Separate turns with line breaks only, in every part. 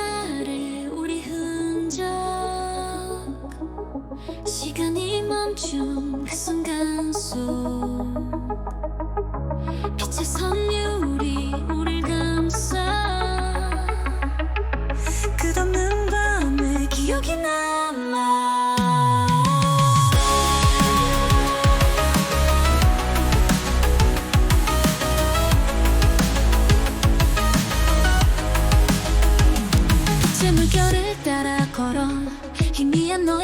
아래 우리 흔적. 시간이 멈춘 그 순간 속. 빛의 선율이 우릴 감싸. 끝없는 밤에 기억이 남아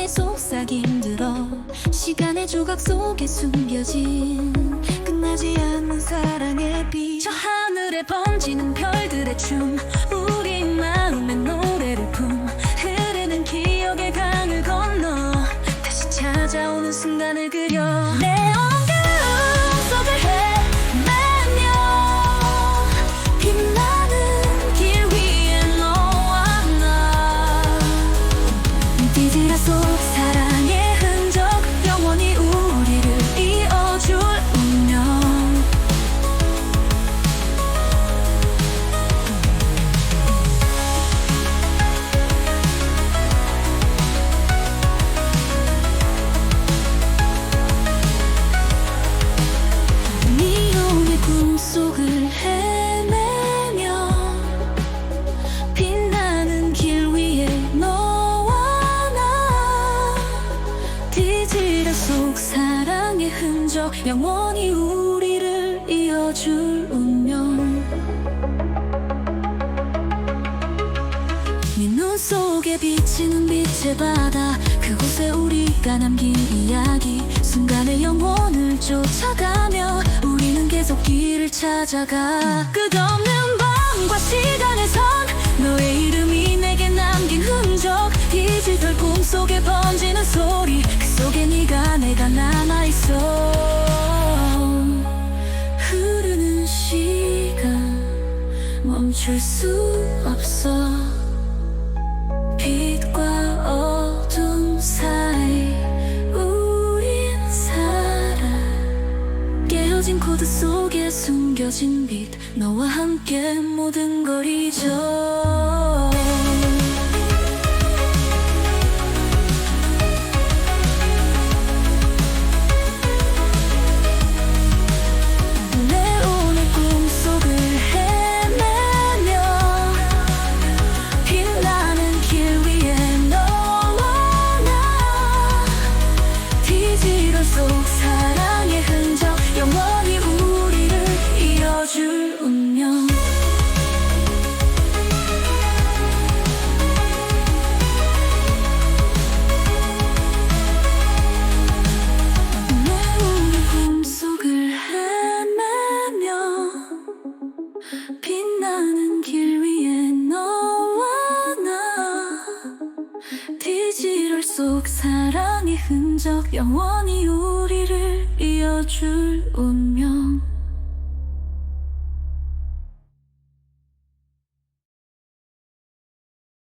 너의 속삭임 들어. 시간의 조각 속에 숨겨진 끝나지 않는 사랑의 빛 저 하늘에 번지는 별들의 춤. 우리 마음의 노래를 품. 흐르는 기억의 강을 건너 다시 찾아오는 순간을 그려 영원히 우리를 이어줄 운명. 네 눈 속에 비치는 빛의 바다 그곳에 우리가 남긴 이야기. 순간의 영혼을 쫓아가며 우리는 계속 길을 찾아가. 끝없는 밤과 시간에선 너의 이름이 내게 남긴 흔적. 디지털 꿈속에 번지는 소리 그 속에 네가 내가 남아있어 멈출 수 없어. 빛과 어둠 사이 우린 살아. 깨어진 코드 속에 숨겨진 빛 너와 함께 모든 걸 잊어 디지털 속 사랑의 흔적 영원히 우리를 이어줄 운명